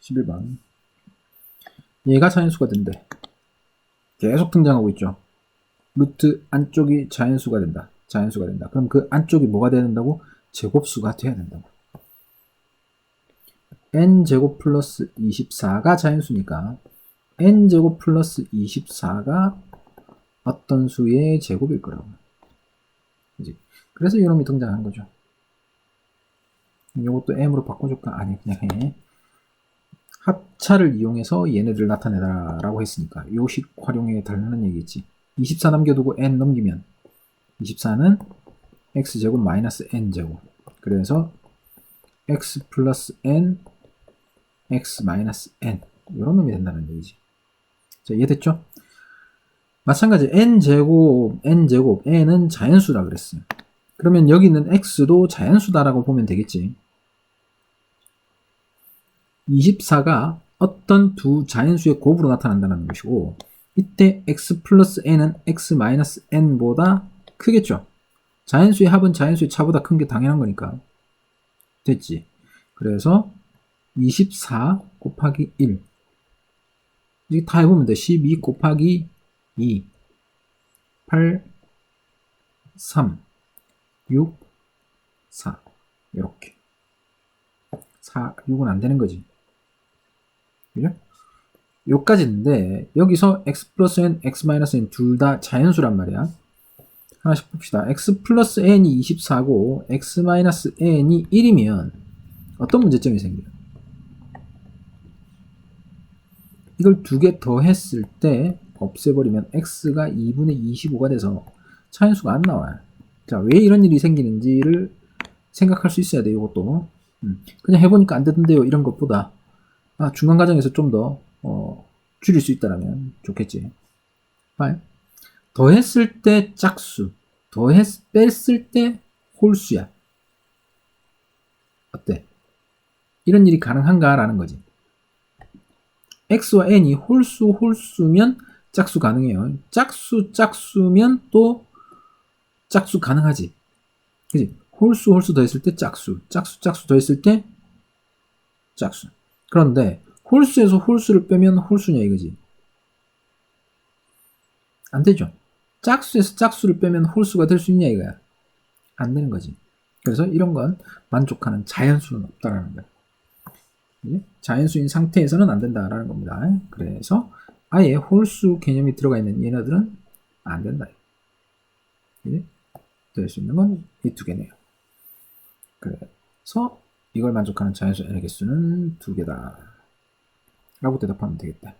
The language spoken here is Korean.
11번. 얘가 자연수가 된대. 계속 등장하고 있죠. 루트 안쪽이 자연수가 된다. 자연수가 된다. 그럼 그 안쪽이 뭐가 돼야 된다고? 제곱수가 돼야 된다고. n제곱 플러스 24가 자연수니까 n제곱 플러스 24가 어떤 수의 제곱일 거라고. 그지? 그래서 이놈이 등장한 거죠. 이것도 m으로 바꿔줄까? 아니, 그냥 해. 합차를 이용해서 얘네들 나타내라 라고 했으니까 요식 활용에 달라는 얘기겠지. 24 남겨두고 n 넘기면 24는 x제곱 마이너스 n제곱. 그래서 x 플러스 n x 마이너스 n. 이런 놈이 된다는 얘기지. 자 이해됐죠? 마찬가지 n제곱 n제곱 n은 자연수라 그랬어요 그러면 여기 있는 x도 자연수다라고 보면 되겠지 24가 어떤 두 자연수의 곱으로 나타난다는 것이고 이때 x 플러스 n은 x 마이너스 n보다 크겠죠. 자연수의 합은 자연수의 차보다 큰 게 당연한 거니까. 됐지. 그래서 24 곱하기 1 이게 다 해보면 돼. 12 곱하기 2 8 3 6 4 이렇게 4, 6은 안 되는 거지. 그죠? 요까지인데 여기서 x 플러스 n, x 마이너스 n 둘 다 자연수란 말이야. 하나씩 봅시다. x 플러스 n이 24고 x 마이너스 n이 1이면 어떤 문제점이 생겨요? 이걸 두 개 더 했을 때 없애버리면 x가 2분의 25가 돼서 자연수가 안 나와요. 자, 왜 이런 일이 생기는지를 생각할 수 있어야 돼요, 이것도. 음, 그냥 해보니까 안 되던데요, 이런 것보다. 아, 중간 과정에서 좀 더, 어, 줄일 수 있다면 좋겠지. 알? 더했을 때 짝수, 더했, 뺐을 때 홀수야. 어때? 이런 일이 가능한가라는 거지. x와 n이 홀수, 홀수면 짝수 가능해요. 짝수, 짝수면 또 짝수 가능하지. 그지? 홀수, 홀수 더했을 때 짝수, 짝수, 짝수 더했을 때 짝수. 그런데 홀수에서 홀수를 빼면 홀수냐 이거지. 안 되죠. 짝수에서 짝수를 빼면 홀수가 될 수 있냐 이거야. 안 되는 거지. 그래서 이런 건 만족하는 자연수는 없다라는 거야. 예? 자연수인 상태에서는 안 된다라는 겁니다. 그래서 아예 홀수 개념이 들어가 있는 얘네들은 안 된다. 예? 될수 있는 건 이 두 개네요. 그래서 이걸 만족하는 자연수 n의 개수는 두 개다. 라고 대답하면 되겠다.